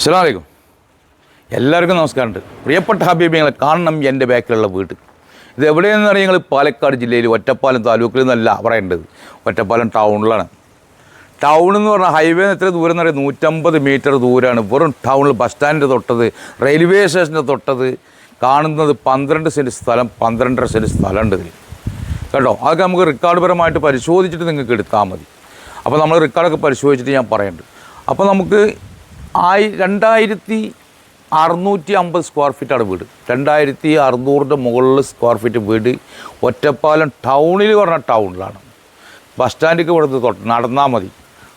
അസ്സലാമലൈക്കും എല്ലാവർക്കും നമസ്കാരമുണ്ട്. പ്രിയപ്പെട്ട ഹബീബിങ്ങളെ കാണണം എന്റെ ബാക്കിലുള്ള വീട്. ഇത് എവിടെയെന്ന് ഞങ്ങൾ പാലക്കാട് ജില്ലയിൽ ഒറ്റപ്പാലം താലൂക്കിൽ നിന്നല്ല പറയേണ്ടത്. ഒറ്റപ്പാലം ടൗണിലാണ്. ടൗൺ എന്ന് പറഞ്ഞാൽ ഹൈവേ എത്ര ദൂരം എന്ന് പറയുന്നത് നൂറ്റമ്പത് മീറ്റർ ദൂരമാണ്. വെറും ടൗണിൽ ബസ് സ്റ്റാൻഡിന്റെ തൊട്ടത് റെയിൽവേ സ്റ്റേഷന്റെ തൊട്ടത് കാണുന്നത് പന്ത്രണ്ട് സെന്റ് സ്ഥലം പന്ത്രണ്ടര സെന്റ് സ്ഥലമുണ്ട് ഇതിൽ കേട്ടോ? അതൊക്കെ നമുക്ക് റെക്കോർഡ് പരമായിട്ട് പരിശോധിച്ചിട്ട് നിങ്ങൾക്ക് എടുത്താൽ മതി. അപ്പോൾ നമ്മൾ റെക്കോർഡൊക്കെ പരിശോധിച്ചിട്ട് ഞാൻ പറയുന്നുണ്ട് അപ്പോൾ നമുക്ക് ആയി രണ്ടായിരത്തി അറുന്നൂറ്റി അമ്പത് സ്ക്വയർ ഫീറ്റാണ് വീട്. രണ്ടായിരത്തി അറുന്നൂറിന്റെ മുകളിൽ സ്ക്വയർ ഫീറ്റ് വീട്. ഒറ്റപ്പാലം ടൗണിൽ പറഞ്ഞ ടൗണിലാണ് ബസ് സ്റ്റാൻഡിലേക്ക് ഇവിടുന്ന് തൊട്ട് നടന്നാൽ മതി.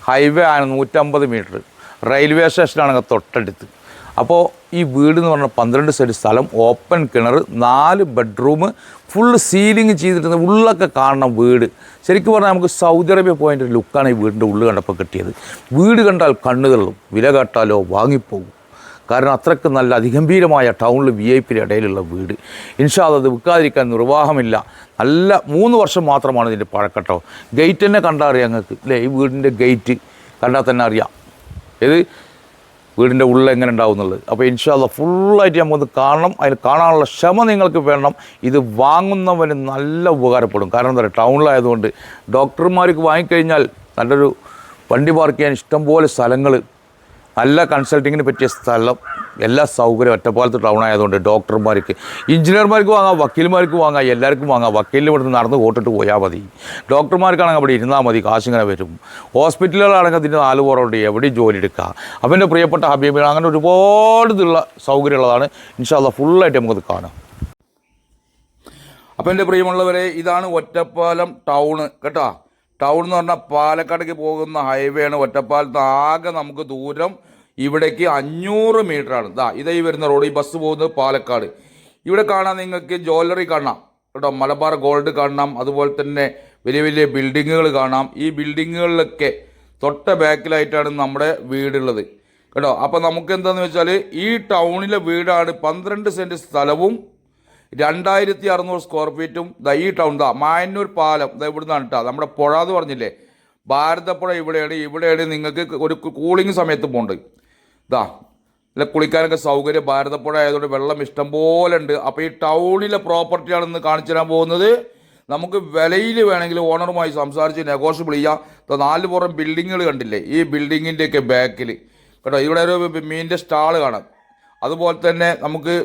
ഹൈവേ ആണ് നൂറ്റമ്പത് മീറ്റർ റെയിൽവേ സ്റ്റേഷനാണെങ്കിൽ തൊട്ടടുത്ത്. അപ്പോൾ ഈ വീട് എന്ന് പറഞ്ഞാൽ പന്ത്രണ്ട് സെന്റ് സ്ഥലം ഓപ്പൺ കിണർ നാല് ബെഡ്റൂം ഫുള്ള് സീലിംഗ് ചെയ്തിട്ട് ഉള്ളൊക്കെ കാണണം വീട്. ശരിക്കും പറഞ്ഞാൽ നമുക്ക് സൗദി അറേബ്യ ഒരു ലുക്കാണ് ഈ വീടിന്റെ ഉള്ളിൽ കണ്ടപ്പോൾ കിട്ടിയത്. വീട് കണ്ടാൽ കണ്ണുകളും വില കേട്ടാലോ വാങ്ങിപ്പോകും. കാരണം അത്രയ്ക്ക് നല്ല അതിഗംഭീരമായ ടൗണിൽ വി ഐ പിയുടെ ഇടയിലുള്ള വീട്. ഇൻഷാദ് അത് വിൽക്കാതിരിക്കാൻ നിർവാഹമില്ല. നല്ല മൂന്ന് വർഷം മാത്രമാണ് ഇതിന്റെ പഴക്കട്ടോ. ഗേറ്റ് തന്നെ കണ്ടാൽ അറിയാം ഞങ്ങൾക്ക്. അല്ലേ ഈ വീടിന്റെ ഗേറ്റ് കണ്ടാൽ തന്നെ അറിയാം. ഇത് വീടിന്റെ ഉള്ളിൽ എങ്ങനെ ഉണ്ടാവും എന്നുള്ളത്. അപ്പോൾ ഇൻഷാല്ല ഫുള്ളായിട്ട് നമുക്കൊന്ന് കാണണം. അതിന് കാണാനുള്ള ക്ഷമ നിങ്ങൾക്ക് വേണം. ഇത് വാങ്ങുന്നവന് നല്ല ഉപകാരപ്പെടും. കാരണം എന്താ പറയുക ടൗണിലായതുകൊണ്ട് ഡോക്ടർമാർക്ക് വാങ്ങിക്കഴിഞ്ഞാൽ നല്ലൊരു വണ്ടി പാർക്ക് ചെയ്യാൻ ഇഷ്ടംപോലെ സ്ഥലങ്ങൾ നല്ല കൺസൾട്ടിങ്ങിന് പറ്റിയ സ്ഥലം എല്ലാ സൗകര്യം ഒറ്റപ്പാലത്ത് ടൗൺ ആയതുകൊണ്ട് ഡോക്ടർമാർക്ക് എഞ്ചിനീയർമാർക്ക് വാങ്ങാം വക്കീൽമാർക്ക് വാങ്ങാം എല്ലാവർക്കും വാങ്ങാം. വക്കീലിന് ഇവിടുന്ന് നടന്ന് കോട്ടിട്ട് പോയാൽ മതി. ഡോക്ടർമാർക്കാണെങ്കിൽ അവിടെ ഇരുന്നാൽ മതി കാശിങ്ങനെ വരും. ഹോസ്പിറ്റലുകളാണെങ്കിൽ അതിന്റെ നാല് പുറമുണ്ട് എവിടെയും ജോലി എടുക്കുക അപ്പം എന്റെ പ്രിയപ്പെട്ട ഹബീബികൾ അങ്ങനെ ഒരുപാട് ഇതുള്ള സൗകര്യമുള്ളതാണ് ഇൻഷാല്ല ഫുള്ളായിട്ട് നമുക്കത് കാണാം. അപ്പം എന്റെ പ്രിയമുള്ളവരെ ഇതാണ് ഒറ്റപ്പാലം ടൗണ് കേട്ടോ? ടൗൺ എന്ന് പറഞ്ഞാൽ പാലക്കാടേക്ക് പോകുന്ന ഹൈവേ ആണ് ഒറ്റപ്പാലത്ത്. ആകെ നമുക്ക് ദൂരം ഇവിടേക്ക് അഞ്ഞൂറ് ആണ്. ഇതാ ഇതേ വരുന്ന റോഡ് ഈ ബസ് പോകുന്നത് പാലക്കാട്. ഇവിടെ കാണാൻ നിങ്ങൾക്ക് ജ്വല്ലറി കാണാം. കേട്ടോ മലബാർ ഗോൾഡ് കാണാം. അതുപോലെ തന്നെ വലിയ വലിയ ബിൽഡിങ്ങുകൾ കാണാം. ഈ ബിൽഡിങ്ങുകളിലൊക്കെ തൊട്ട ബാക്കിലായിട്ടാണ് നമ്മുടെ വീടുള്ളത്. കേട്ടോ അപ്പോൾ നമുക്ക് എന്താണെന്ന് വെച്ചാൽ ഈ ടൗണിലെ വീടാണ് പന്ത്രണ്ട് സെന്റ് സ്ഥലവും രണ്ടായിരത്തി അറുന്നൂറ് സ്ക്വയർ ഫീറ്റും ദാ ഈ ടൗൺ ദാ മായന്നൂർ പാലം ദാ ഇവിടുന്നാണ് കേട്ടോ നമ്മുടെ പുഴ എന്ന് പറഞ്ഞില്ലേ? ഭാരതപ്പുഴ ഇവിടെയാണ് ഇവിടെയാണ് നിങ്ങൾക്ക് ഒരു കൂളിംഗ് സമയത്ത് പോകേണ്ടത് ഇതാ അല്ല കുളിക്കാനൊക്കെ സൗകര്യം ഭാരതപ്പുഴ ആയതുകൊണ്ട് വെള്ളം ഇഷ്ടം പോലെ ഉണ്ട്. അപ്പോൾ ഈ ടൗണിലെ പ്രോപ്പർട്ടിയാണ് ഇന്ന് കാണിച്ചു തരാൻ പോകുന്നത്. നമുക്ക് വിലയിൽ വേണമെങ്കിൽ ഓണറുമായി സംസാരിച്ച് നെഗോഷ്യബിൾ ചെയ്യാം. നാല് പുറം ബിൽഡിങ്ങുകൾ കണ്ടില്ലേ? ഈ ബിൽഡിങ്ങിന്റെയൊക്കെ ബാക്കിൽ കേട്ടോ ഇവിടെ ഒരു മീനിന്റെ സ്റ്റാൾ കാണാം. അതുപോലെ തന്നെ നമുക്ക്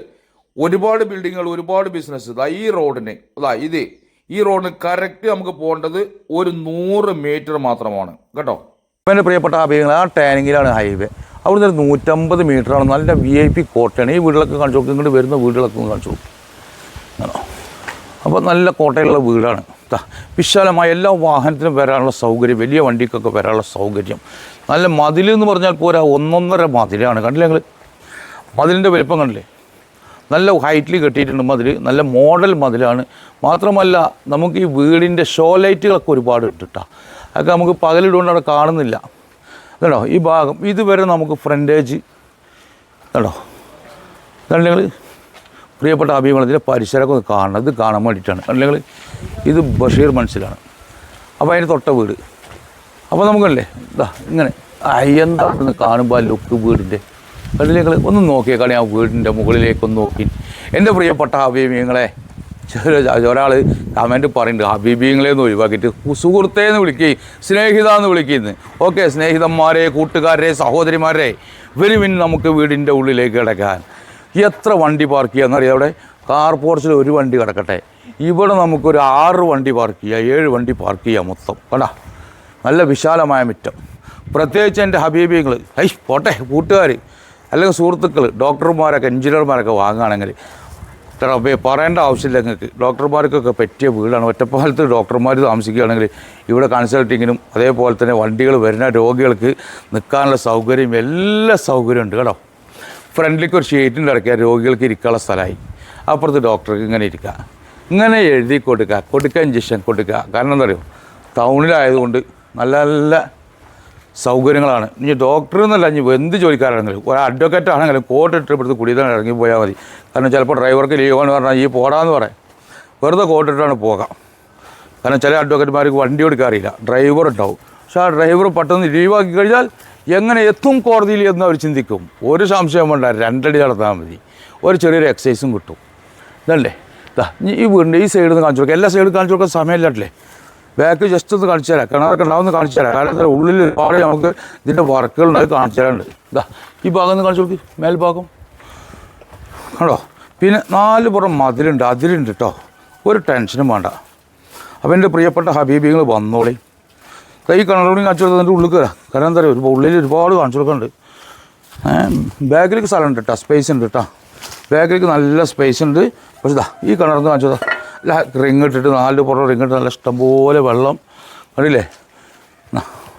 ഒരുപാട് ബിൽഡിങ്ങുകൾ ഒരുപാട് ബിസിനസ് ഇതാ ഈ റോഡിന് അതാ ഇത് ഈ റോഡിന് കറക്റ്റ് നമുക്ക് പോകേണ്ടത് ഒരു നൂറ് മീറ്റർ മാത്രമാണ്. കേട്ടോ? അപ്പം എന്റെ പ്രിയപ്പെട്ട അഭിയങ്ങൾ ആ ടാനിങ്ങിലാണ് ഹൈവേ. അവിടുന്ന് ഒരു നൂറ്റമ്പത് മീറ്ററാണ് നല്ല വി ഐ പി കോട്ടയാണ്. ഈ വീടുകളൊക്കെ കാണിച്ചു നോക്കും ഇങ്ങോട്ട് വരുന്ന വീടുകളൊക്കെ കാണിച്ചു നോക്കും അപ്പോൾ നല്ല കോട്ടയുള്ള വീടാണ്. വിശാലമായ എല്ലാ വാഹനത്തിനും വരാനുള്ള സൗകര്യം വലിയ വണ്ടിക്കൊക്കെ വരാനുള്ള സൗകര്യം. നല്ല മതിൽ എന്ന് പറഞ്ഞാൽ പോരാ ഒന്നൊന്നര മതിലാണ്. കണ്ടില്ലേ നിങ്ങൾ? മതിലിന്റെ വലിപ്പം കണ്ടില്ലേ? നല്ല ഹൈറ്റിൽ കെട്ടിയിട്ടുണ്ട് മതിൽ നല്ല മോഡൽ മതിലാണ്. മാത്രമല്ല നമുക്ക് ഈ വീടിന്റെ ഷോ ലൈറ്റുകളൊക്കെ ഒരുപാട് ഇട്ടിട്ടാ. അതൊക്കെ നമുക്ക് പകലിടുകൊണ്ട് അവിടെ കാണുന്നില്ല. കേട്ടോ ഈ ഭാഗം ഇതുവരെ നമുക്ക് ഫ്രണ്ടേജ് കേട്ടോ കണ്ടെങ്കിൽ പ്രിയപ്പെട്ട അഭിമുഖത്തിന്റെ പരിസരമൊക്കെ ഒന്ന് കാണണം. ഇത് കാണാൻ വേണ്ടിയിട്ടാണ്. കണ്ടെങ്കിൽ ഇത് ബഷീർ മനസ്സിലാണ് അപ്പോൾ അതിന് തൊട്ട വീട്. അപ്പോൾ നമുക്കല്ലേ ഇതാ ഇങ്ങനെ അയ്യന്താ കാണുമ്പോൾ ആ ലുക്ക് വീടിന്റെ കണ്ടില്ലേ ഒന്ന് ഒന്ന് കളി ആ വീടിന്റെ മുകളിലേക്കൊന്ന് നോക്കി. എന്റെ പ്രിയപ്പെട്ട ഹബീബിങ്ങളെ ഒരാൾ കമന്റ് പറയുന്നുണ്ട്. ഹബീബിങ്ങളെ എന്ന് ഒഴിവാക്കിയിട്ട് സുഹൃത്തേ എന്ന് വിളിക്കുകയും സ്നേഹിത എന്ന് വിളിക്കുന്നു ഓക്കെ സ്നേഹിതന്മാരെ കൂട്ടുകാരെ സഹോദരിമാരെ വരുവിൻ നമുക്ക് വീടിന്റെ ഉള്ളിലേക്ക് കിടക്കാൻ. എത്ര വണ്ടി പാർക്ക് ചെയ്യാന്നറിയാം അവിടെ? കാർ പോർച്ചിൽ ഒരു വണ്ടി കിടക്കട്ടെ. ഇവിടെ നമുക്കൊരു ആറ് വണ്ടി പാർക്ക് ചെയ്യാം ഏഴ് വണ്ടി പാർക്ക് ചെയ്യാം മൊത്തം. കണ്ടാ? നല്ല വിശാലമായ മുറ്റം. പ്രത്യേകിച്ച് എന്റെ ഹബീബിങ്ങൾ ഐ പോട്ടെ കൂട്ടുകാർ അല്ലെങ്കിൽ സുഹൃത്തുക്കൾ ഡോക്ടർമാരൊക്കെ എഞ്ചിനീയർമാരൊക്കെ വാങ്ങുകയാണെങ്കിൽ പറയേണ്ട ആവശ്യമില്ല നിങ്ങൾക്ക്. ഡോക്ടർമാർക്കൊക്കെ പറ്റിയ വീടാണ്. ഒറ്റപ്പാലത്ത് ഡോക്ടർമാർ താമസിക്കുകയാണെങ്കിൽ ഇവിടെ കൺസൾട്ടിങ്ങിനും അതേപോലെ തന്നെ വണ്ടികൾ വരുന്ന രോഗികൾക്ക് നിൽക്കാനുള്ള സൗകര്യം എല്ലാ സൗകര്യം ഉണ്ട് കേട്ടോ. ഫ്രണ്ടിലേക്ക് ഒരു ഷീറ്റിന്റെ ഇറക്കിയ രോഗികൾക്ക് ഇരിക്കാനുള്ള സ്ഥലമായി. അപ്പുറത്ത് ഡോക്ടർക്ക് ഇങ്ങനെ ഇരിക്കുക. ഇങ്ങനെ എഴുതി കൊടുക്കുക കൊടുക്കുക ഇഞ്ചക്ഷൻ കൊടുക്കുക. കാരണം എന്താ പറയുക ടൗണിലായതുകൊണ്ട് നല്ല നല്ല സൗകര്യങ്ങളാണ്. ഇനി ഡോക്ടർ എന്നല്ല ഇനി എന്ത് ജോലിക്കാരാണെങ്കിലും ഒരു അഡ്വക്കേറ്റ് ആണെങ്കിലും കോട്ട് ഇട്ടിട്ട് കുടിയതാണ് ഇറങ്ങി പോയാൽ മതി. കാരണം ചിലപ്പോൾ ഡ്രൈവർക്ക് ലീവാന്ന് പറഞ്ഞാൽ ഈ പോടാന്ന് പറയാം. വെറുതെ കോട്ടിട്ടാണ് പോകാം. കാരണം ചില അഡ്വക്കേറ്റ്മാർക്ക് വണ്ടി കൊടുക്കാൻ അറിയില്ല ഡ്രൈവർ ഉണ്ടാവും. പക്ഷേ ആ ഡ്രൈവർ പെട്ടെന്ന് ലീവാക്കി കഴിഞ്ഞാൽ എങ്ങനെ എത്തും കോടതിയിൽ എന്ന് അവർ ചിന്തിക്കും. ഒരു സംശയം വേണ്ട രണ്ടടി നടന്നാൽ മതി. ഒരു ചെറിയൊരു എക്സസൈസും കിട്ടും. ഇതല്ലേ? ഈ വീടിന്റെ ഈ സൈഡിൽ നിന്ന് കാണിച്ചു കൊടുക്കുക എല്ലാ സൈഡിൽ കാണിച്ചു കൊടുക്കാൻ സമയമില്ലല്ലേ ബാക്ക് ജസ്റ്റ് ഒന്ന് കാണിച്ചു തരാം. കിണറൊക്കെ ഉണ്ടാവുന്ന കാണിച്ചു തരാം. കാരണം ഉള്ളിൽ ഒരുപാട് നമുക്ക് ഇതിന്റെ വർക്കുകൾ ഉണ്ടായി കാണിച്ചു തരാനുണ്ട്. ഇതാ ഈ ഭാഗം ഒന്ന് കാണിച്ചു നോക്കി മേൽഭാഗം. കണ്ടോ? പിന്നെ നാല് പുറം മതിലുണ്ട് അതിലുണ്ട് കേട്ടോ ഒരു ടെൻഷനും വേണ്ട. അപ്പം എന്റെ പ്രിയപ്പെട്ട ഹബീബികൾ വന്നോളി. ഈ കിണറോണി കാണിച്ചു കൊടുത്തതിന്റെ ഉള്ളിൽ കയറാം കാരണം എന്താ പറയുക ഉള്ളിൽ ഒരുപാട് കാണിച്ചു കൊടുക്കുന്നുണ്ട് ബാഗിലേക്ക് സ്ഥലമുണ്ട് കേട്ടോ സ്പേസ് ഉണ്ട് കേട്ടോ ബാഗിലേക്ക് നല്ല സ്പേസ് ഉണ്ട്. പക്ഷേ ഇതാ ഈ കിണറിന്ന് കാണിച്ചു അല്ല റിങ് ഇട്ടിട്ട് നാല് പുറം റിങ് ഇട്ട് നല്ല ഇഷ്ടംപോലെ വെള്ളം. കണ്ടില്ലേ?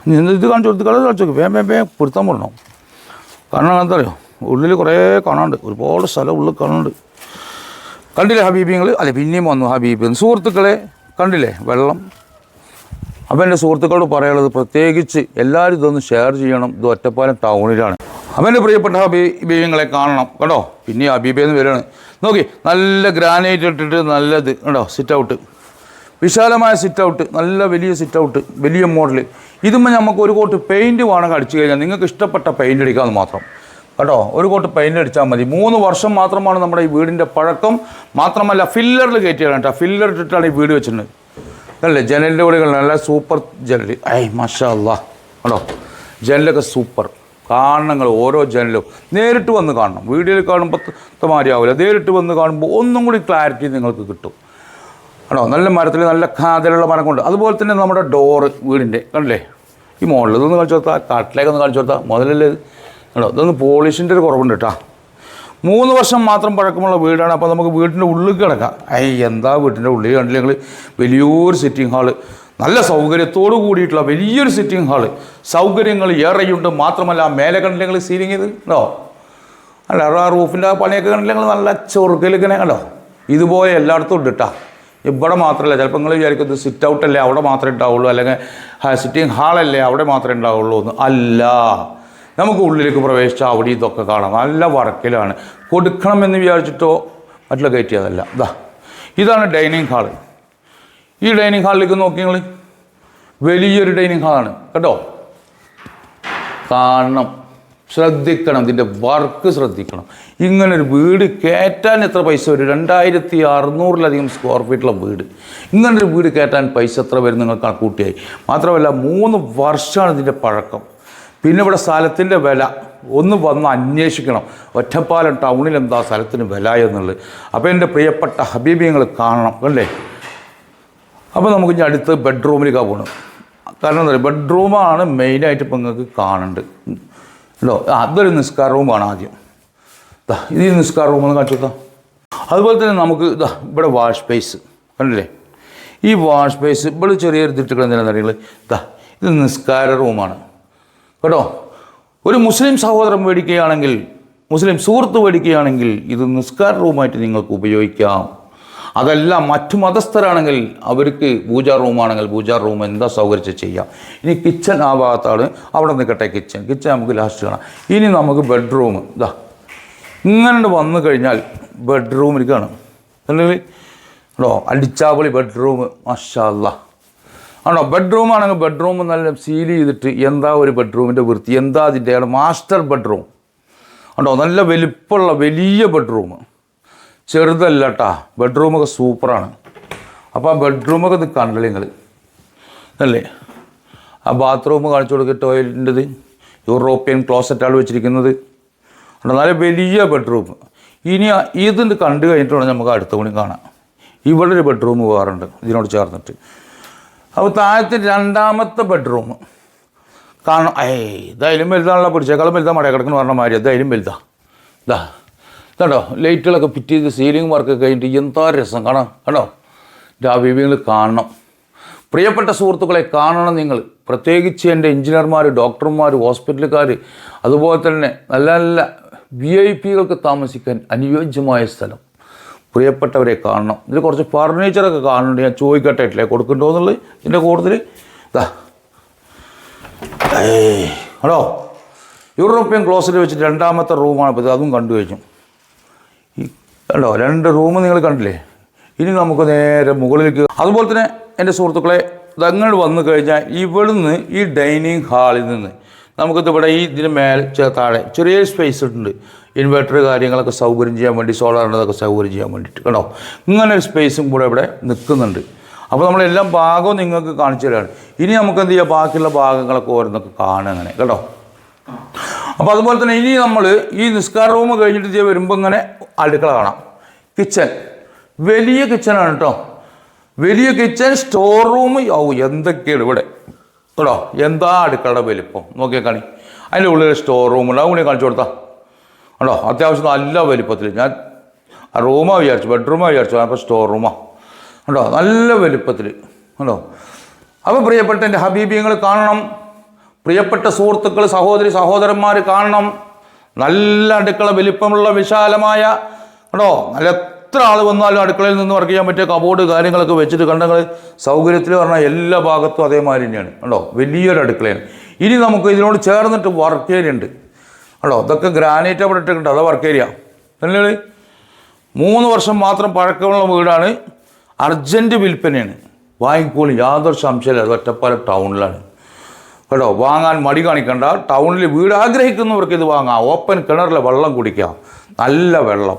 നിന്ന് ഇത് കാണിച്ചു കൊടുത്ത് കളർ കാണിച്ചു നോക്ക് വേം വേം വേം പിടുത്തം പോടണം കാരണം എന്താ അറിയോ ഉള്ളിൽ കുറേ കാണാണ്ട് ഒരുപാട് സ്ഥലം ഉള്ളിൽ കാണാണ്ട് കണ്ടില്ലേ ഹബീബിങ്ങൾ അല്ലെ പിന്നെയും വന്നു ഹബീബ്. സുഹൃത്തുക്കളെ കണ്ടില്ലേ? വെള്ളം. അപ്പോൾ എന്റെ സുഹൃത്തുക്കളോട് പറയാനുള്ളത് പ്രത്യേകിച്ച് എല്ലാവരും ഇതൊന്ന് ഷെയർ ചെയ്യണം. ഇത് ഒറ്റപ്പാലം ടൗണിലാണ് അവന്റെ പ്രിയപ്പെട്ട ഹബീബിങ്ങളെ കാണണം. കേട്ടോ പിന്നെ ഹബീബേന്ന് വരികയാണ്. നോക്കി നല്ല ഗ്രാനൈറ്റ് ഇട്ടിട്ട് നല്ലത് ഉണ്ടോ സിറ്റ് ഔട്ട് വിശാലമായ സിറ്റ് ഔട്ട് നല്ല വലിയ സിറ്റ് ഔട്ട് വലിയ മോഡൽ ഇതുമ്പോൾ നമുക്ക് ഒരു കോട്ട് പെയിന്റ് വേണമെങ്കിൽ അടിച്ചു കഴിഞ്ഞാൽ നിങ്ങൾക്ക് ഇഷ്ടപ്പെട്ട പെയിന്റ് അടിക്കാമെന്ന് മാത്രം. കേട്ടോ ഒരു കോട്ട് പെയിന്റ് അടിച്ചാൽ മതി. മൂന്ന് വർഷം മാത്രമാണ് നമ്മുടെ ഈ വീടിന്റെ പഴക്കം. മാത്രമല്ല ഫില്ലറിൽ കയറ്റിയാണ് കേട്ടോ. ഫില്ലർ ഇട്ടിട്ടാണ് ഈ വീട് വെച്ചിട്ടുണ്ട് അല്ലേ ജനലിന്റെ കൂടെ നല്ല സൂപ്പർ ജനൽ ഐ മഷാ അല്ലാ കേട്ടോ ജനലൊക്കെ സൂപ്പർ കാണണങ്ങൾ ഓരോ ജനലും നേരിട്ട് വന്ന് കാണണം. വീഡിയോയിൽ കാണുമ്പോൾ മാതിരി ആവില്ല നേരിട്ട് വന്ന് കാണുമ്പോൾ ഒന്നും കൂടി ക്ലാരിറ്റി നിങ്ങൾക്ക് കിട്ടും. ആണോ? നല്ല മരത്തിൽ നല്ല കാതലുള്ള മരം കൊണ്ട് അതുപോലെ തന്നെ നമ്മുടെ ഡോറ് വീടിന്റെ കണ്ടില്ലേ? ഈ മുകളിൽ ഇതൊന്ന് കാണിച്ചു കൊടുത്താൽ കാട്ടിലേക്ക് ഒന്ന് കാണിച്ചു കൊടുത്താൽ മുതലല്ലേ ആണോ? ഇതൊന്ന് പോളിഷിന്റെ ഒരു കുറവുണ്ട് കേട്ടോ മൂന്ന് വർഷം മാത്രം പഴക്കമുള്ള വീടാണ്. അപ്പോൾ നമുക്ക് വീടിന്റെ ഉള്ളിൽ കിടക്കാം. ഐ എന്താ വീട്ടിന്റെ ഉള്ളിൽ കണ്ടില്ല ഞങ്ങൾ വലിയൊരു സിറ്റിംഗ് ഹാൾ നല്ല സൗകര്യത്തോട് കൂടിയിട്ടുള്ള വലിയൊരു സിറ്റിംഗ് ഹാൾ സൗകര്യങ്ങൾ ഏറെയുണ്ട്. മാത്രമല്ല മേലെ കണ്ടില്ല സീലിംഗ് ചെയ്ത് ഉണ്ടോ അല്ല ആ റൂഫിന്റെ പണിയൊക്കെ കണ്ടില്ല ഞങ്ങൾ നല്ല ചൊറുക്കലിങ്ങനെ കണ്ടോ? ഇതുപോലെ എല്ലായിടത്തും ഉണ്ട് കേട്ടോ ഇവിടെ മാത്രമല്ല ചിലപ്പോൾ നിങ്ങൾ വിചാരിക്കുന്നത് സിറ്റ് ഔട്ട് അല്ലേ അവിടെ മാത്രമേ ഉണ്ടാവുള്ളൂ. അല്ലെങ്കിൽ സിറ്റിംഗ് ഹാളല്ലേ അവിടെ മാത്രമേ ഉണ്ടാവുള്ളൂ എന്ന്. അല്ല. നമുക്ക് ഉള്ളിലേക്ക് പ്രവേശിച്ചാൽ അവിടെ ഇതൊക്കെ കാണാം. നല്ല വർക്കിലാണ്. കൊടുക്കണമെന്ന് വിചാരിച്ചിട്ടോ? മറ്റുള്ള കയറ്റിയതല്ല. ഇതാ ഇതാണ് ഡൈനിങ് ഹാൾ ഈ ഡൈനിങ് ഹാളിലേക്ക് നോക്കി നിങ്ങൾ വലിയൊരു ഡൈനിങ് ഹാളാണ് കേട്ടോ? കാണണം. ശ്രദ്ധിക്കണം. ഇതിന്റെ വർക്ക് ശ്രദ്ധിക്കണം. ഇങ്ങനൊരു വീട് കയറ്റാൻ എത്ര പൈസ വരും? രണ്ടായിരത്തി അറുന്നൂറിലധികം സ്ക്വയർ ഫീറ്റുള്ള വീട്. ഇങ്ങനൊരു വീട് കയറ്റാൻ പൈസ എത്ര വരും നിങ്ങൾ കണക്കൂട്ടിയായി. മാത്രമല്ല മൂന്ന് വർഷമാണ് ഇതിന്റെ പഴക്കം. പിന്നെ ഇവിടെ സ്ഥലത്തിന്റെ വില. ഒന്ന് വന്ന് അന്വേഷിക്കണം. ഒറ്റപ്പാലം ടൗണിൽ എന്താ സ്ഥലത്തിന് വില എന്നുള്ളത്. അപ്പോൾ എന്റെ പ്രിയപ്പെട്ട ഹബീബിയങ്ങൾ കാണണം. അല്ലേ അപ്പോൾ നമുക്ക് ഇനി അടുത്ത് ബെഡ്റൂമിലേക്കാണ് പോകണം കാരണം എന്താ പറയുക ബെഡ്റൂമാണ് മെയിനായിട്ട് ഇപ്പം നിങ്ങൾക്ക് കാണേണ്ടത് ഉണ്ടോ അതൊരു നിസ്കാര റൂമാണ് ആദ്യം. ഇത് ഈ നിസ്കാര ഒന്ന് കാണിച്ചു അതുപോലെ തന്നെ നമുക്ക് ഇതാ ഇവിടെ വാഷ് സ്പേസ് കണ്ടില്ലേ? ഈ വാഷ് സ്പേസ് ഇവിടെ ചെറിയൊരു തിട്ടുകൾ എന്തിനാണെന്ന് അറിയുന്നത് ഇതാ ഇത് നിസ്കാര റൂമാണ് കേട്ടോ? ഒരു മുസ്ലിം സഹോദരൻ മേടിക്കുകയാണെങ്കിൽ മുസ്ലിം സുഹൃത്ത് മേടിക്കുകയാണെങ്കിൽ ഇത് നിസ്കാര റൂമായിട്ട് നിങ്ങൾക്ക് ഉപയോഗിക്കാം. അതല്ല മറ്റു മതസ്ഥരാണെങ്കിൽ അവർക്ക് പൂജാ റൂമാണെങ്കിൽ പൂജാ റൂം എന്താ സൗകര്യം ചെയ്യാം. ഇനി കിച്ചൺ ആ ഭാഗത്താണ് അവിടെ നിൽക്കട്ടെ കിച്ചൺ കിച്ചൺ നമുക്ക് ലാസ്റ്റ് കാണാം. ഇനി നമുക്ക് ബെഡ്റൂം ഇതാ ഇങ്ങനെ വന്നു കഴിഞ്ഞാൽ ബെഡ്റൂമിലേക്കാണ് അല്ലെങ്കിൽ കേട്ടോ അടിച്ചാപൊളി ബെഡ്റൂം മഷാല്ല ആണോ ബെഡ്റൂം ആണെങ്കിൽ ബെഡ്റൂം നല്ല സീൽ ചെയ്തിട്ട് എന്താ ഒരു ബെഡ്റൂമിന്റെ വൃത്തി? എന്താ അതിന്റെ? മാസ്റ്റർ ബെഡ്റൂം ആണോ നല്ല വലിപ്പമുള്ള വലിയ ബെഡ്റൂം ചെറുതല്ല കേട്ടാ ബെഡ്റൂമൊക്കെ സൂപ്പറാണ്. അപ്പോൾ ആ ബെഡ്റൂമൊക്കെ കണ്ടല്ലേ നിങ്ങൾ അല്ലേ? ആ ബാത്റൂം കാണിച്ചു കൊടുക്കുക ടോയ്ലറ്റിന്റെത്. യൂറോപ്യൻ ക്ലോസറ്റാണ് വെച്ചിരിക്കുന്നത്. നല്ല വലിയ ബെഡ്റൂം. ഇനി ഇത് കണ്ടു കഴിഞ്ഞിട്ട് വേണം നമുക്ക് അടുത്ത കൂടി കാണാം. ഇവിടെ ഒരു ബെഡ്റൂം വേറുണ്ട്. ഇതിനോട് ചേർന്നിട്ട്. അപ്പോൾ താഴത്തെ രണ്ടാമത്തെ ബെഡ്റൂം. കാണാം. ഏയ് ഇതായാലും വലുതാണല്ലോ പിടിച്ചേക്കാളും വലുതാണ് മടയക്കിടക്കെന്ന് കിടക്കുന്ന പറഞ്ഞ മാതിരി. ഇതായാലും വലുതാണ് ഇതാ കണ്ടോ? ലൈറ്റുകളൊക്കെ ഫിറ്റ് ചെയ്ത് സീലിംഗ് വർക്ക് കഴിഞ്ഞിട്ട് എന്താ രസം കാണാം? കണ്ടോ? രാവികൾ കാണണം. പ്രിയപ്പെട്ട സുഹൃത്തുക്കളെ കാണണം നിങ്ങൾ പ്രത്യേകിച്ച് എന്റെ എഞ്ചിനീയർമാർ ഡോക്ടർമാർ ഹോസ്പിറ്റലുകാർ അതുപോലെ തന്നെ നല്ല നല്ല വി ഐ പികൾക്ക് താമസിക്കാൻ അനുയോജ്യമായ സ്ഥലം. പ്രിയപ്പെട്ടവരെ കാണണം. ഇതിൽ കുറച്ച് ഫർണിച്ചറൊക്കെ കാണുന്നുണ്ട്. ഞാൻ ചോദിക്കട്ടെ ഇല്ലേ കൊടുക്കണ്ടോ എന്നുള്ളത് ഇതിന്റെ കൂടുതൽ ഇതാ ഹലോ യൂറോപ്യൻ ക്ലോസറ്റ് വെച്ചിട്ട് രണ്ടാമത്തെ റൂമാണ് ഇപ്പോൾ അതും കണ്ടു കഴിഞ്ഞു. കണ്ടോ രണ്ട് റൂം നിങ്ങൾ കണ്ടില്ലേ? ഇനി നമുക്ക് നേരെ മുകളിലേക്ക് അതുപോലെ തന്നെ എന്റെ സുഹൃത്തുക്കളെ തങ്ങൾ വന്നു കഴിഞ്ഞാൽ ഇവിടുന്ന് ഈ ഡൈനിങ് ഹാളിൽ നിന്ന് നമുക്കിത് ഇവിടെ ഈ ഇതിന് മേൽ താഴെ ചെറിയ സ്പേസ് ഉണ്ട് ഇൻവെർട്ടർ കാര്യങ്ങളൊക്കെ സൗകര്യം ചെയ്യാൻ വേണ്ടി സോളാറിന്റെതൊക്കെ സൗകര്യം ചെയ്യാൻ വേണ്ടിയിട്ട് കണ്ടോ? ഇങ്ങനെ ഒരു സ്പേസും കൂടെ ഇവിടെ നിൽക്കുന്നുണ്ട്. അപ്പോൾ നമ്മളെല്ലാം ഭാഗവും നിങ്ങൾക്ക് കാണിച്ചു തരാണ്. ഇനി നമുക്ക് എന്ത് ചെയ്യാം? ബാക്കിയുള്ള ഭാഗങ്ങളൊക്കെ ഓരോന്നൊക്കെ കാണുക അങ്ങനെ കേട്ടോ അപ്പോൾ അതുപോലെ തന്നെ ഇനി നമ്മൾ ഈ നിസ്കാര റൂം കഴിഞ്ഞിട്ട് വരുമ്പോൾ ഇങ്ങനെ അടുക്കള കാണാം. കിച്ചൺ വലിയ കിച്ചണാണ് കേട്ടോ വലിയ കിച്ചൺ സ്റ്റോർ റൂം ഓ എന്തൊക്കെയാണ് ഇവിടെ? കേട്ടോ എന്താ അടുക്കളയുടെ വലിപ്പം? നോക്കിയാൽ കാണി. അതിന്റെ ഉള്ളിൽ സ്റ്റോർ റൂം ഉണ്ട്. അതുകൊണ്ട് കാണിച്ചു കൊടുത്താ. കേട്ടോ അത്യാവശ്യം നല്ല വലിപ്പത്തിൽ. ഞാൻ റൂമാണ് വിചാരിച്ചു ബെഡ്റൂമാണ് വിചാരിച്ചു. അപ്പോൾ സ്റ്റോർ റൂമാ കേട്ടോ നല്ല വലിപ്പത്തിൽ. കേട്ടോ അപ്പോൾ പ്രിയപ്പെട്ട എന്റെ ഹബീബിയങ്ങൾ കാണണം. പ്രിയപ്പെട്ട സുഹൃത്തുക്കൾ സഹോദരി സഹോദരന്മാർ കാണണം. നല്ല അടുക്കള വലിപ്പമുള്ള വിശാലമായ കേട്ടോ നല്ല എത്ര ആൾ വന്നാലും അടുക്കളയിൽ നിന്ന് വർക്ക് ചെയ്യാൻ പറ്റിയ കബോർഡ് കാര്യങ്ങളൊക്കെ വെച്ചിട്ട് കണ്ടങ്ങൾ സൗകര്യത്തിൽ പറഞ്ഞാൽ എല്ലാ ഭാഗത്തും അതേമാതിരി തന്നെയാണ്. കേട്ടോ വലിയൊരു അടുക്കളയാണ്. ഇനി നമുക്ക് ഇതിനോട് ചേർന്നിട്ട് വർക്ക് ഏരിയ ഉണ്ട്. കേട്ടോ ഇതൊക്കെ ഗ്രാനൈറ്റ് അവിടെ ഇട്ടിട്ടുണ്ട്. അതാ വർക്ക് ഏരിയ അല്ലേ മൂന്ന് വർഷം മാത്രം പഴക്കമുള്ള വീടാണ്. അർജന്റ് വിൽപ്പനയാണ്. വാങ്ങിക്കോളി. യാതൊരു സംശയമില്ല അത് ഒറ്റപ്പാലം ടൗണിലാണ് കേട്ടോ വാങ്ങാൻ മടി കാണിക്കണ്ട. ടൗണിൽ വീട് ആഗ്രഹിക്കുന്നവർക്ക് ഇത് വാങ്ങാം. ഓപ്പൺ കിണറിലെ വെള്ളം കുടിക്കാം. നല്ല വെള്ളം.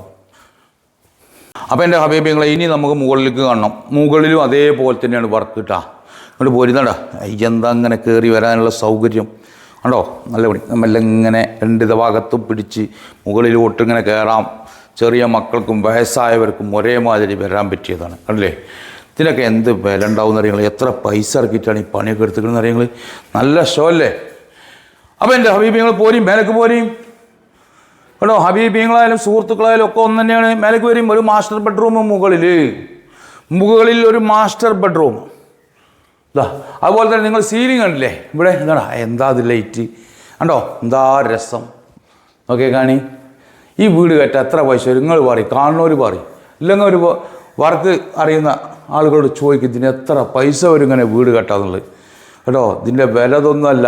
അപ്പോൾ എന്റെ ഹബീബിങ്ങളെ ഇനി നമുക്ക് മുകളിലേക്ക് കാണണം. മുകളിലും അതേപോലെ തന്നെയാണ് വർക്ക് കിട്ടാ അങ്ങോട്ട് പോരുന്നടാ. എന്താ അങ്ങനെ കയറി വരാനുള്ള സൗകര്യം? കണ്ടോ? നല്ല പണി. നമ്മളെ ഇങ്ങനെ രണ്ട് ഭാഗത്തും പിടിച്ച് മുകളിലോട്ട് ഇങ്ങനെ കയറാം ചെറിയ മക്കൾക്കും വയസ്സായവർക്കും ഒരേമാതിരി വരാൻ പറ്റിയതാണ്. കണ്ടില്ലേ? ഇതിനൊക്കെ എന്ത് വില ഉണ്ടാവും എന്നറിയങ്ങൾ എത്ര പൈസ ഇറക്കിയിട്ടാണ് ഈ പണിയൊക്കെ എടുത്തിക്കണമെന്ന് അറിയങ്ങൾ നല്ല ഷോ അല്ലേ അപ്പോൾ എന്റെ ഹബീബിങ്ങൾ പോരും മേലേക്ക് പോരും. കേട്ടോ ഹബീബിങ്ങളായാലും സുഹൃത്തുക്കളായാലും ഒക്കെ ഒന്ന് തന്നെയാണ്. മേലേക്ക് വരും ഒരു മാസ്റ്റർ ബെഡ്റൂം മുകളിൽ മുകളിൽ ഒരു മാസ്റ്റർ ബെഡ്റൂം. ഇതാ അതുപോലെ തന്നെ നിങ്ങൾ സീലിംഗ് കണ്ടില്ലേ? ഇവിടെ എന്താണ് എന്താ അത് ലൈറ്റ് കണ്ടോ? എന്താ രസം? ഓക്കെ കാണി. ഈ വീട് കയറ്റാൻ എത്ര പൈസ നിങ്ങൾ പറയും കാണുന്നവർ പറയും. ഇല്ലെങ്കിൽ ഒരു അറിയുന്ന ആളുകളോട് ചോദിക്കും ഇതിന് എത്ര പൈസ വരും ഇങ്ങനെ വീട് കെട്ടാന്നുള്ളത്? കേട്ടോ ഇതിന്റെ വില ഇതൊന്നുമല്ല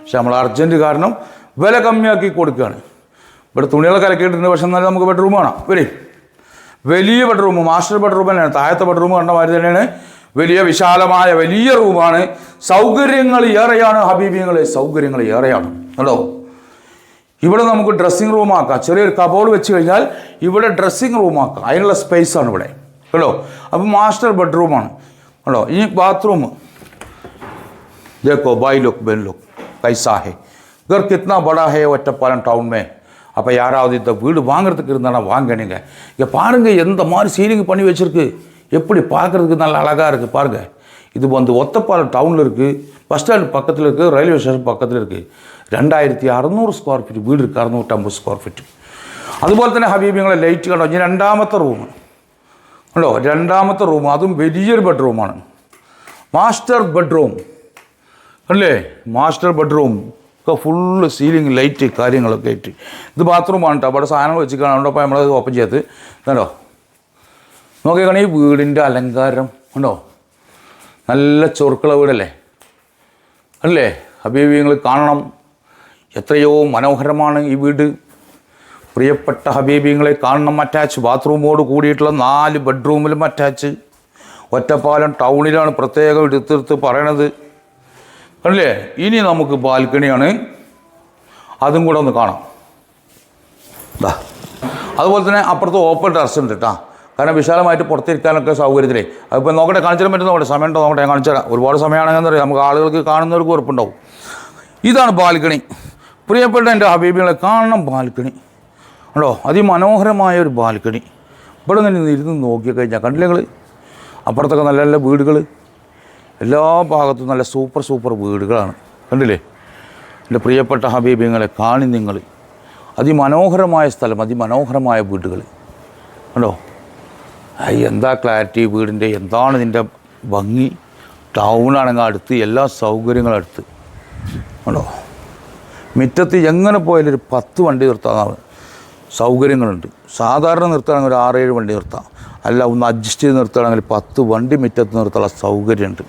പക്ഷെ നമ്മൾ അർജന്റ് കാരണം വില കമ്മിയാക്കി കൊടുക്കുകയാണ്. ഇവിടെ തുണികളൊക്കെ അലക്കിയിട്ടുണ്ട് പക്ഷെ എന്നാലും നമുക്ക് ബെഡ്റൂം വേണം വരും. വലിയ ബെഡ്റൂം മാസ്റ്റർ ബെഡ്റൂം തന്നെയാണ്. താഴത്തെ ബെഡ്റൂം കണ്ട മാതിരി തന്നെയാണ്. വലിയ വിശാലമായ വലിയ റൂമാണ്. സൗകര്യങ്ങൾ ഏറെയാണ് ഹബീബിയങ്ങളെ സൗകര്യങ്ങൾ ഏറെയാണ്. കേട്ടോ ഇവിടെ നമുക്ക് ഡ്രസ്സിങ് റൂം ആക്കാം. ചെറിയൊരു കബോർഡ് വെച്ച് കഴിഞ്ഞാൽ ഇവിടെ ഡ്രസ്സിങ് റൂം ആക്കാം. അതിനുള്ള സ്പേസ് ആണ് ഇവിടെ. കേട്ടോ അപ്പോൾ മാസ്റ്റർ ബെഡ്റൂമാണ് കേട്ടോ ഇനി ബാത്റൂം देखो भाई लोग बहन लोग कैसा है घर कितना बड़ा है ஒட்டப்பாலம் டவுன் में அப்போ யாராவது இந்த வீடு வாங்குறதுக்கு இருந்தானா வாங்க நீங்கள் இங்கே பாருங்கள் எந்த மாதிரி சீலிங் பண்ணி வச்சுருக்கு எப்படி பார்க்குறதுக்கு நல்லா அழகாக இருக்குது பாருங்கள் இது வந்து ஒத்தப்பாலம் டவுனில் இருக்குது பஸ் ஸ்டாண்ட் பக்கத்தில் இருக்குது ரயில்வே ஸ்டேஷன் பக்கத்தில் இருக்குது ரெண்டாயிரத்தி அറുന്നൂറ് സ്ക്വയർ ഫീറ്റ് വീട് இருக்குது അറുന്നൂറ്റമ്പത് സ്ക്വയർ ഫീറ്റ് അതുപോലെ തന്നെ ഹബീബിങ്ങളെ ലൈറ്റ് കണ്ടോ? ഇനി രണ്ടാമത്തെ റൂമാണ് കണ്ടോ രണ്ടാമത്തെ റൂം അതും വലിയൊരു ബെഡ്റൂമാണ് മാസ്റ്റർ ബെഡ്റൂം അല്ലേ? മാസ്റ്റർ ബെഡ്റൂം ഒക്കെ ഫുള്ള് സീലിംഗ് ലൈറ്റ് കാര്യങ്ങളൊക്കെ ആയിട്ട്. ഇത് ബാത്റൂമാണ് കേട്ടോ അവിടെ സാധനങ്ങൾ വെച്ച് കാണുന്നുണ്ടോ അപ്പോൾ നമ്മളത് ഓപ്പൺ ചെയ്ത് കണ്ടോ? നോക്കിയാണ് ഈ വീടിന്റെ അലങ്കാരം. ഉണ്ടോ നല്ല ചൊറുക്കള വീടല്ലേ? അല്ലേ? അഭിവ്യങ്ങൾ കാണണം. എത്രയോ മനോഹരമാണ് ഈ വീട്. പ്രിയപ്പെട്ട ഹബീബിങ്ങളെ കാണണം അറ്റാച്ച് ബാത്റൂമോട് കൂടിയിട്ടുള്ള നാല് ബെഡ്റൂമിലും അറ്റാച്ച് ഒറ്റപ്പാലം ടൗണിലാണ് പ്രത്യേകം എടുത്തെടുത്ത് പറയണത്. അല്ലേ ഇനി നമുക്ക് ബാൽക്കണിയാണ്. അതും കൂടെ ഒന്ന് കാണാം. അതുപോലെ തന്നെ അപ്പുറത്ത് ഓപ്പൺ ടെറസ് ഉണ്ട് കേട്ടോ കാരണം വിശാലമായിട്ട് പുറത്തിരിക്കാനൊക്കെ സൗകര്യത്തിലേ. അതിപ്പോൾ നോക്കട്ടെ കാണിച്ചാൽ പറ്റും നോക്കട്ടെ. സമയം ഉണ്ടോ നോക്കട്ടെ? കാണിച്ചു തരാം. ഒരുപാട് സമയമാണെന്ന് അറിയാം നമുക്ക് ആളുകൾക്ക് കാണുന്നവർക്ക് ഉറപ്പുണ്ടാവും. ഇതാണ് ബാൽക്കണി. പ്രിയപ്പെട്ട എന്റെ ഹബീബികളെ കാണണം ബാൽക്കണി. ഉണ്ടോ അതിമനോഹരമായ ഒരു ബാൽക്കണി. ഇവിടെ നിന്ന് ഇരുന്ന് നോക്കി കഴിഞ്ഞാൽ കണ്ടില്ലേ നിങ്ങൾ അപ്പുറത്തൊക്കെ നല്ല നല്ല വീടുകൾ എല്ലാ ഭാഗത്തും നല്ല സൂപ്പർ സൂപ്പർ വീടുകളാണ്. കണ്ടില്ലേ? എന്റെ പ്രിയപ്പെട്ട ഹബീബിങ്ങളെ കാണി നിങ്ങൾ അതിമനോഹരമായ സ്ഥലം അതിമനോഹരമായ വീടുകൾ കണ്ടോ? ഐ എന്താ ക്ലാരിറ്റി വീടിന്റെ? എന്താണ് ഇതിന്റെ ഭംഗി? ടൗണാണെങ്കിൽ അടുത്ത് എല്ലാ സൗകര്യങ്ങളും അടുത്ത്. കണ്ടോ? മുറ്റത്ത് എങ്ങനെ പോയാലും ഒരു പത്ത് വണ്ടി നിർത്താൻ സൗകര്യങ്ങളുണ്ട്. സാധാരണ നിർത്തുകയാണെങ്കിൽ ഒരു ആറേഴ് വണ്ടി നിർത്താം. അല്ല ഒന്ന് അഡ്ജസ്റ്റ് ചെയ്ത് നിർത്തുകയാണെങ്കിൽ പത്ത് വണ്ടി മുറ്റത്ത് നിർത്താനുള്ള സൗകര്യമുണ്ട്.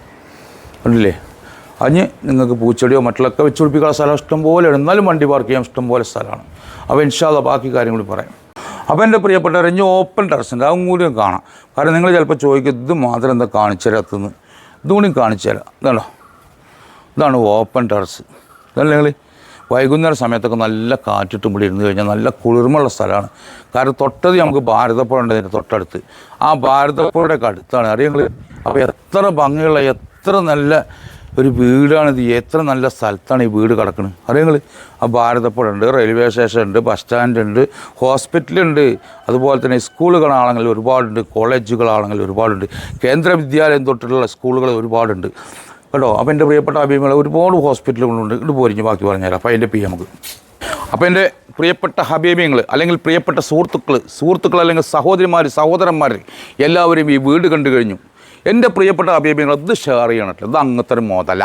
ഉണ്ടല്ലേ അതിന് നിങ്ങൾക്ക് പൂച്ചെടിയോ മറ്റുള്ളൊക്കെ വെച്ച് പിടിപ്പിക്കാനുള്ള സ്ഥലം ഇഷ്ടം പോലെ എന്നാലും വണ്ടി പാർക്ക് ചെയ്യാൻ ഇഷ്ടം പോലെ സ്ഥലമാണ്. അപ്പോൾ ഇൻഷാദ ബാക്കി കാര്യങ്ങൾ കൂടി പറയാം. അപ്പോൾ എന്റെ പ്രിയപ്പെട്ട ഇനി ഓപ്പൺ ടെറസ് ഉണ്ട്. അതും കൂടി കാണാം. കാരണം നിങ്ങൾ ചിലപ്പോൾ ചോദിക്കും ഇത് മാത്രം എന്താ കാണിച്ചു തരാത്തതെന്ന് ഇതും കൂടി കാണിച്ചു തരാം. ഇതാണോ? ഇതാണ് ഓപ്പൺ ടെറസ് ഇതല്ലേ നിങ്ങൾ? വൈകുന്നേരം സമയത്തൊക്കെ നല്ല കാറ്റിട്ടും ഇവിടെ ഇരുന്ന് കഴിഞ്ഞാൽ നല്ല കുളിർമുള്ള സ്ഥലമാണ്. കാരണം തൊട്ടത് നമുക്ക് ഭാരതപ്പുഴ ഉണ്ട് അതിന്റെ തൊട്ടടുത്ത്. ആ ഭാരതപ്പുഴയുടെ അടുത്താണ്. അറിയങ്ങൾ അപ്പോൾ എത്ര ഭംഗിയുള്ള എത്ര നല്ല ഒരു വീടാണിത് എത്ര നല്ല സ്ഥലത്താണ് ഈ വീട് കിടക്കുന്നത് അറിയങ്ങൾ ആ ഭാരതപ്പുഴ ഉണ്ട് റെയിൽവേ സ്റ്റേഷൻ ഉണ്ട് ബസ് സ്റ്റാൻഡ് ഉണ്ട് ഹോസ്പിറ്റലുണ്ട്. അതുപോലെ തന്നെ സ്കൂളുകളാണെങ്കിൽ ഒരുപാടുണ്ട് കോളേജുകളാണെങ്കിൽ ഒരുപാടുണ്ട്. കേന്ദ്ര വിദ്യാലയം തൊട്ടുള്ള സ്കൂളുകൾ ഒരുപാടുണ്ട്. കേട്ടോ? അപ്പോൾ എന്റെ പ്രിയപ്പെട്ട അഭിമുഖങ്ങൾ ഒരുപാട് ഹോസ്പിറ്റലുകളുണ്ട്. ഇത് പോരിഞ്ഞ് ബാക്കി പറഞ്ഞുതരാം അപ്പോൾ അതിന്റെ പി നമുക്ക് അപ്പോൾ എന്റെ പ്രിയപ്പെട്ട ഹബീബിങ്ങൾ അല്ലെങ്കിൽ പ്രിയപ്പെട്ട സുഹൃത്തുക്കൾ സുഹൃത്തുക്കൾ അല്ലെങ്കിൽ സഹോദരിമാർ സഹോദരന്മാർ എല്ലാവരും ഈ വീട് കണ്ടു കഴിഞ്ഞു. എന്റെ പ്രിയപ്പെട്ട ഹബീബിങ്ങൾ ഇത് ഷെയർ ചെയ്യണം ഇത് അങ്ങനത്തെ ഒരു മോതല.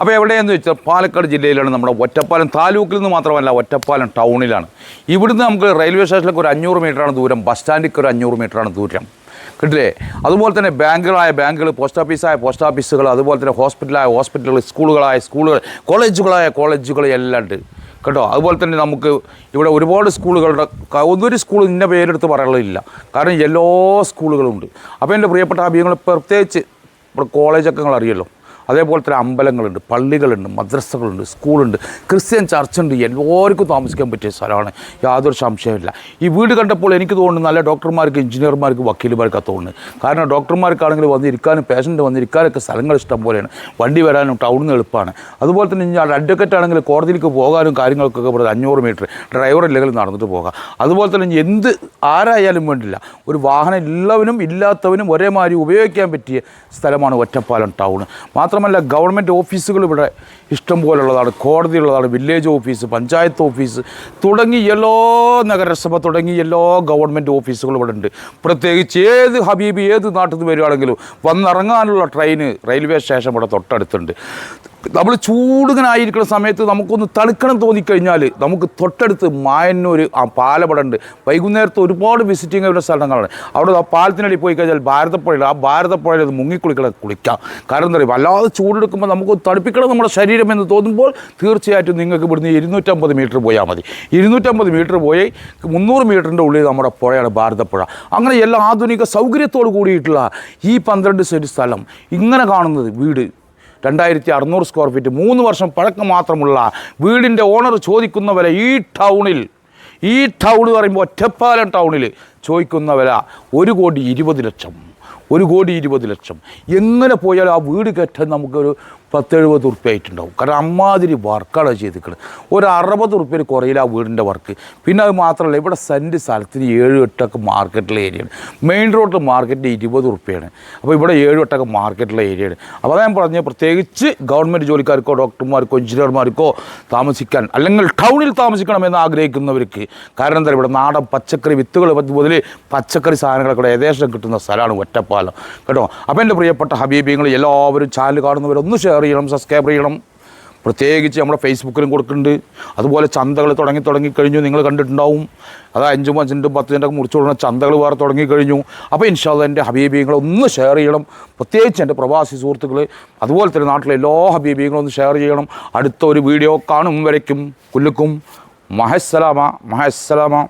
അപ്പോൾ എവിടെയെന്ന് വെച്ചാൽ പാലക്കാട് ജില്ലയിലാണ് നമ്മുടെ ഒറ്റപ്പാലം. താലൂക്കിൽ നിന്ന് മാത്രമല്ല ഒറ്റപ്പാലം ടൗണിലാണ് ഇവിടുന്ന് നമുക്ക് റെയിൽവേ സ്റ്റേഷനിലേക്ക് ഒരു അഞ്ഞൂറ് മീറ്ററാണ് ദൂരം. ബസ് സ്റ്റാൻഡിലേക്ക് ഒരു അഞ്ഞൂറ് മീറ്ററാണ് ദൂരം. കിട്ടില്ലേ അതുപോലെ തന്നെ ബാങ്കുകളായ ബാങ്കുകൾ പോസ്റ്റ് ഓഫീസായ പോസ്റ്റ് ഓഫീസുകൾ അതുപോലെ തന്നെ ഹോസ്പിറ്റലായ ഹോസ്പിറ്റലുകൾ സ്കൂളുകളായ സ്കൂളുകൾ കോളേജുകളായ കോളേജുകൾ എല്ലാം ഉണ്ട്. കേട്ടോ? അതുപോലെ തന്നെ നമുക്ക് ഇവിടെ ഒരുപാട് സ്കൂളുകളുടെ ഒന്നൊരു സ്കൂൾ ഇന്ന പേരെടുത്ത് പറയാനുള്ളതില്ല. കാരണം എല്ലാ സ്കൂളുകളും ഉണ്ട്. അപ്പോൾ എന്റെ പ്രിയപ്പെട്ട അഭിയങ്ങൾ പ്രത്യേകിച്ച് ഇവിടെ കോളേജൊക്കെ നിങ്ങൾ അറിയല്ലോ അതേപോലെ തന്നെ അമ്പലങ്ങളുണ്ട് പള്ളികളുണ്ട് മദ്രസകളുണ്ട് സ്കൂളുണ്ട്. ക്രിസ്ത്യൻ ചർച്ചുണ്ട്. എല്ലാവർക്കും താമസിക്കാൻ പറ്റിയ സ്ഥലമാണ്. യാതൊരു സംശയമില്ല ഈ വീട് കണ്ടപ്പോൾ എനിക്ക് തോന്നുന്നു നല്ല ഡോക്ടർമാർക്ക് എഞ്ചിനീയർമാർക്ക് വക്കീലുമാർക്കാണ് തോന്നുന്നു. കാരണം ഡോക്ടർമാർക്കാണെങ്കിൽ വന്നിരിക്കാനും പേഷ്യന്റ് വന്നിരിക്കാനൊക്കെ സ്ഥലങ്ങൾ ഇഷ്ടം പോലെയാണ്. വണ്ടി വരാനും ടൗണിൽ നിന്ന് എളുപ്പമാണ്. അതുപോലെ തന്നെ ഞാൻ അഡ്വക്കറ്റ് ആണെങ്കിൽ കോടതിയിലേക്ക് പോകാനും കാര്യങ്ങൾക്കൊക്കെ ഇവിടെ അഞ്ഞൂറ് മീറ്റർ ഡ്രൈവർ ഇല്ലെങ്കിലും നടന്നിട്ട് പോകാം. അതുപോലെ തന്നെ എന്ത് ആരായാലും വേണ്ടില്ല. ഒരു വാഹനം ഉള്ളവനും ഇല്ലാത്തവനും ഒരേമാതിരി ഉപയോഗിക്കാൻ പറ്റിയ സ്ഥലമാണ് ഒറ്റപ്പാലം ടൗൺ മാത്രമല്ല ഗവൺമെന്റ് ഓഫീസുകൾ ഇവിടെ ഇഷ്ടം പോലുള്ളതാണ്. കോടതിയുള്ളതാണ് വില്ലേജ് ഓഫീസ് പഞ്ചായത്ത് ഓഫീസ് തുടങ്ങി എല്ലാ നഗരസഭ തുടങ്ങി എല്ലാ ഗവൺമെന്റ് ഓഫീസുകളും ഇവിടെ ഉണ്ട്. പ്രത്യേകിച്ച് ഏത് ഹബീബ് ഏത് നാട്ടിൽ നിന്ന് വരികയാണെങ്കിലും വന്നിറങ്ങാനുള്ള ട്രെയിന് റെയിൽവേ സ്റ്റേഷൻ ഇവിടെ തൊട്ടടുത്തുണ്ട്. നമ്മൾ ചൂടുകനായിരിക്കുന്ന സമയത്ത് നമുക്കൊന്ന് തണുക്കണം തോന്നിക്കഴിഞ്ഞാൽ നമുക്ക് തൊട്ടടുത്ത് മായന്നൂർ ആ പാലപടമുണ്ട് വൈകുന്നേരത്ത് ഒരുപാട് വിസിറ്റിംഗ് ഉള്ള സ്ഥലങ്ങളാണ്. അവിടെ ആ പാലത്തിനടി പോയി കഴിഞ്ഞാൽ ഭാരതപ്പുഴയിൽ ആ ഭാരതപ്പുഴയിൽ അത് മുങ്ങിക്കുളിക്കണം കുളിക്കാം. കാരണം എന്താ പറയുക വല്ലാതെ ചൂടെടുക്കുമ്പോൾ നമുക്ക് തണുപ്പിക്കണം നമ്മുടെ ശരീരം എന്ന് തോന്നുമ്പോൾ തീർച്ചയായിട്ടും നിങ്ങൾക്ക് ഇവിടുന്ന് ഇരുന്നൂറ്റമ്പത് മീറ്റർ പോയാൽ മതി. ഇരുന്നൂറ്റമ്പത് മീറ്റർ പോയി മുന്നൂറ് മീറ്ററിന്റെ ഉള്ളിൽ നമ്മുടെ പുഴയാണ് ഭാരതപ്പുഴ. അങ്ങനെ എല്ലാ ആധുനിക സൗകര്യത്തോട് കൂടിയിട്ടുള്ള ഈ പന്ത്രണ്ട് സെന്റ് സ്ഥലം ഇങ്ങനെ കാണുന്നത് വീട് രണ്ടായിരത്തി അറുന്നൂറ് സ്ക്വയർ ഫീറ്റ് മൂന്ന് വർഷം പഴക്കം മാത്രമുള്ള വീടിന്റെ ഓണർ ചോദിക്കുന്ന വില ഈ ടൗണിൽ ഈ ടൗൺ എന്ന് പറയുമ്പോൾ ഒറ്റപ്പാലം ടൗണിൽ ചോദിക്കുന്ന വില ഒരു കോടി ഇരുപത് ലക്ഷം. ഒരു കോടി ഇരുപത് ലക്ഷം. എങ്ങനെ പോയാലും ആ വീട് കെട്ടാൻ നമുക്കൊരു പത്തെഴുപത് ഉറുപ്പ്യ ആയിട്ടുണ്ടാവും. കാരണം അമ്മാതിരി വർക്കാണ് ചെയ്തിരിക്കുന്നത് ഒരു അറുപത് ഉറുപ്പ്യ കുറയില്ല ആ വീടിന്റെ വർക്ക്. പിന്നെ അത് മാത്രമല്ല ഇവിടെ സെന്റ് സ്ഥലത്തിന് ഏഴ് എട്ടൊക്കെ മാർക്കറ്റിലെ ഏരിയയാണ് മെയിൻ റോഡ് മാർക്കറ്റിൽ ഇരുപത് ഉറുപ്പ്യയാണ് അപ്പോൾ ഇവിടെ ഏഴ് എട്ടൊക്കെ മാർക്കറ്റിലെ ഏരിയയാണ് അപ്പോൾ ഞാൻ പറഞ്ഞത് പ്രത്യേകിച്ച് ഗവൺമെന്റ് ജോലിക്കാർക്കോ ഡോക്ടർമാർക്കോ എഞ്ചിനീയർമാർക്കോ താമസിക്കാൻ അല്ലെങ്കിൽ ടൗണിൽ താമസിക്കണമെന്ന് ആഗ്രഹിക്കുന്നവർക്ക് കാരണം എന്താ ഇവിടെ നാടൻ പച്ചക്കറി വിത്തുകൾ മുതൽ പച്ചക്കറി സാധനങ്ങളൊക്കെ ഏകദേശം കിട്ടുന്ന സ്ഥലമാണ് ഒറ്റപ്പാലം. കേട്ടോ? അപ്പോൾ എന്റെ പ്രിയപ്പെട്ട ഹബീബിങ്ങൾ എല്ലാവരും ചാനൽ കാണുന്നവരൊന്നും ഷെയർ ചെയ്യണം സബ്സ്ക്രൈബ് ചെയ്യണം. പ്രത്യേകിച്ച് നമ്മുടെ ഫേസ്ബുക്കിലും കൊടുക്കുന്നുണ്ട്. അതുപോലെ ചന്തകൾ തുടങ്ങി തുടങ്ങി കഴിഞ്ഞു നിങ്ങൾ കണ്ടിട്ടുണ്ടാവും. അത് അഞ്ചും അഞ്ചിന്റെ പത്ത് സെന്റൊക്കെ മുറിച്ച് കൊടുക്കുന്ന ചന്തകൾ വേറെ തുടങ്ങി കഴിഞ്ഞു. അപ്പോൾ ഇൻഷാല്ല എന്റെ ഹബീബിങ്ങളെ ഒന്ന് ഷെയർ ചെയ്യണം. പ്രത്യേകിച്ച് എന്റെ പ്രവാസി സുഹൃത്തുക്കൾ അതുപോലെ തന്നെ നാട്ടിലെ എല്ലാ ഹബീബിയങ്ങളും ഒന്ന് ഷെയർ ചെയ്യണം. അടുത്ത ഒരു വീഡിയോ കാണും വരയ്ക്കും. കുല്ലുക്കും. മഹസ്സലാമ മഹസ്സലാമ.